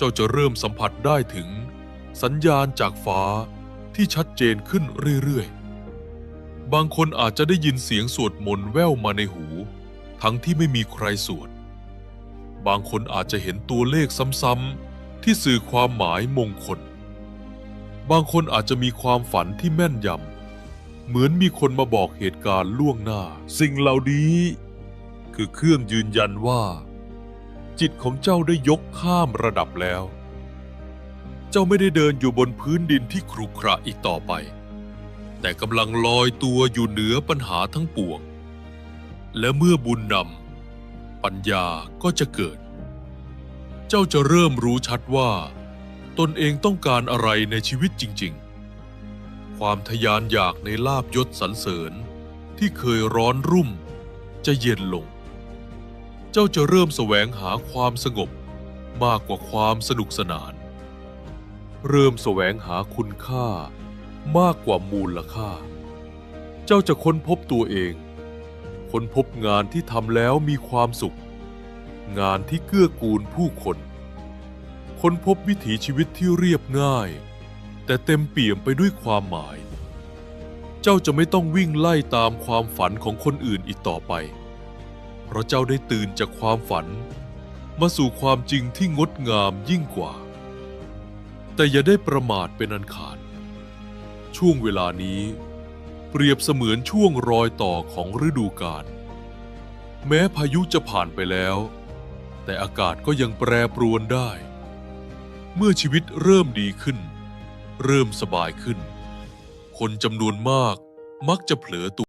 เจ้าจะเริ่มสัมผัสได้ถึง สัญญาณจากฟ้าที่ชัดเจนขึ้นเรื่อยๆ บางคนอาจจะได้ยินเสียงสวดมนต์แว่วมาในหู ทั้งที่ไม่มีใครสวด บางคนอาจจะเห็นตัวเลขซ้ำๆที่สื่อความหมายมงคล บางคนอาจจะมีความฝันที่แม่นยำ เหมือนมีคนมาบอกเหตุการณ์ล่วงหน้า สิ่งเหล่านี้ คือเครื่องยืนยันว่า จิตของเจ้าได้ยกข้ามระดับแล้ว เจ้าไม่ได้เดินอยู่บนพื้นดินที่ครุขระอีกต่อไป แต่กำลังลอยตัวอยู่เหนือปัญหาทั้งปวง และเมื่อบุญนำปัญญาก็จะเกิด เจ้าจะเริ่มรู้ชัดว่า ตนเองต้องการอะไรในชีวิตจริง ๆ ความทยานอยากในลาบยศสรรเสริญที่เคยร้อนรุ่มจะเย็นลง จ้าจะเริ่มแสวงหาความสงบมากกว่าความสนุกสนาน เริ่มแสวงหาคุณค่ามากกว่ามูลค่า เจ้าจะค้นพบตัวเอง ค้นพบงานที่ทำแล้วมีความสุข งานที่เกื้อกูลผู้คน ค้นพบวิถีชีวิตที่เรียบง่าย แต่เต็มเปี่ยมไปด้วยความหมาย เจ้าจะไม่ต้องวิ่งไล่ตามความฝันของคนอื่นอีกต่อไป เพราะเจ้าได้ตื่นจากความฝัน มาสู่ความจริงที่งดงามยิ่งกว่า แต่อย่าได้ประมาทเป็นอันขาด ช่วงเวลานี้ เปรียบเสมือนช่วงรอยต่อของฤดูกาล แม้พายุจะผ่านไปแล้ว แต่อากาศก็ยังแปรปรวนได้ เมื่อชีวิตเริ่มดีขึ้น เริ่มสบายขึ้น คนจำนวนมากมักจะเผลอตัว